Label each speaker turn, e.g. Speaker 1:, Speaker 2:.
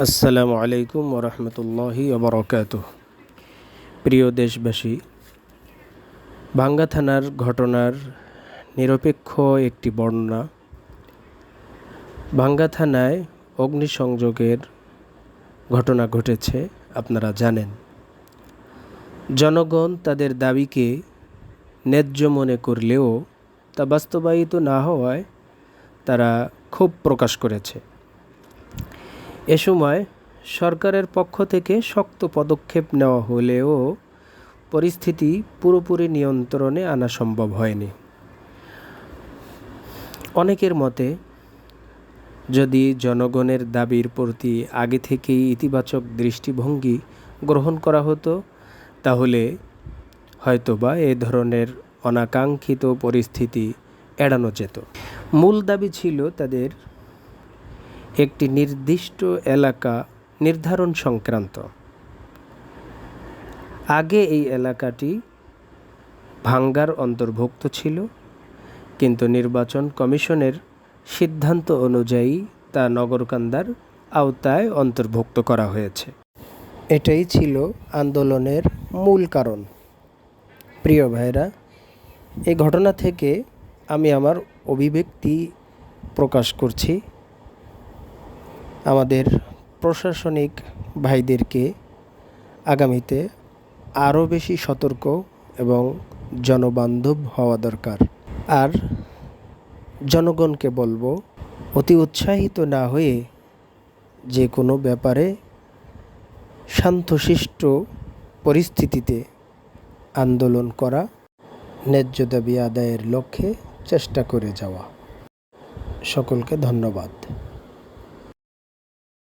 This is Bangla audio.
Speaker 1: আসসালামু আলাইকুম ওরহমতুল্লাহি ওবরকাত প্রিয় দেশবাসী, ভাঙ্গা থানার ঘটনার নিরপেক্ষ একটি বর্ণনা, ভাঙ্গা থানায় অগ্নিসংযোগের ঘটনা ঘটেছে, আপনারা জানেন। জনগণ তাদের দাবিকে ন্যায্য মনে করলেও তা বাস্তবায়িত না হওয়ায় তারা ক্ষোভ প্রকাশ করেছে। এ সময় সরকারের পক্ষ থেকে শক্ত পদক্ষেপ নেওয়া হলেও পরিস্থিতি পুরোপুরি নিয়ন্ত্রণে আনা সম্ভব হয়নি। অনেকের মতে, যদি জনগণের দাবির প্রতি আগে থেকেই ইতিবাচক দৃষ্টিভঙ্গি গ্রহণ করা হতো, তাহলে হয়তোবা এ ধরনের অনাকাঙ্ক্ষিত পরিস্থিতি এড়ানো যেত। মূল দাবি ছিল তাদের একটি নির্দিষ্ট এলাকা নির্ধারণ সংক্রান্ত। আগে এই এলাকাটি ভাঙ্গার অন্তর্ভুক্ত ছিল, কিন্তু নির্বাচন কমিশনের সিদ্ধান্ত অনুযায়ী তা নগরকান্দার আওতায় অন্তর্ভুক্ত করা হয়েছে। এটাই ছিল আন্দোলনের মূল কারণ। প্রিয় ভাইরা এই ঘটনা থেকে আমি আমার অভিব্যক্তি প্রকাশ করছি। আমাদের প্রশাসনিক ভাইদেরকে আগামীতে আরও বেশি সতর্ক এবং জনবান্ধব হওয়া দরকার। আর জনগণকে বলব, অতি উৎসাহিত না হয়ে যে কোনো ব্যাপারে শান্তশিষ্ট পরিস্থিতিতে আন্দোলন করা ন্যায্য দাবি আদায়ের লক্ষ্যে চেষ্টা করে যাওয়া। সকলকে ধন্যবাদ।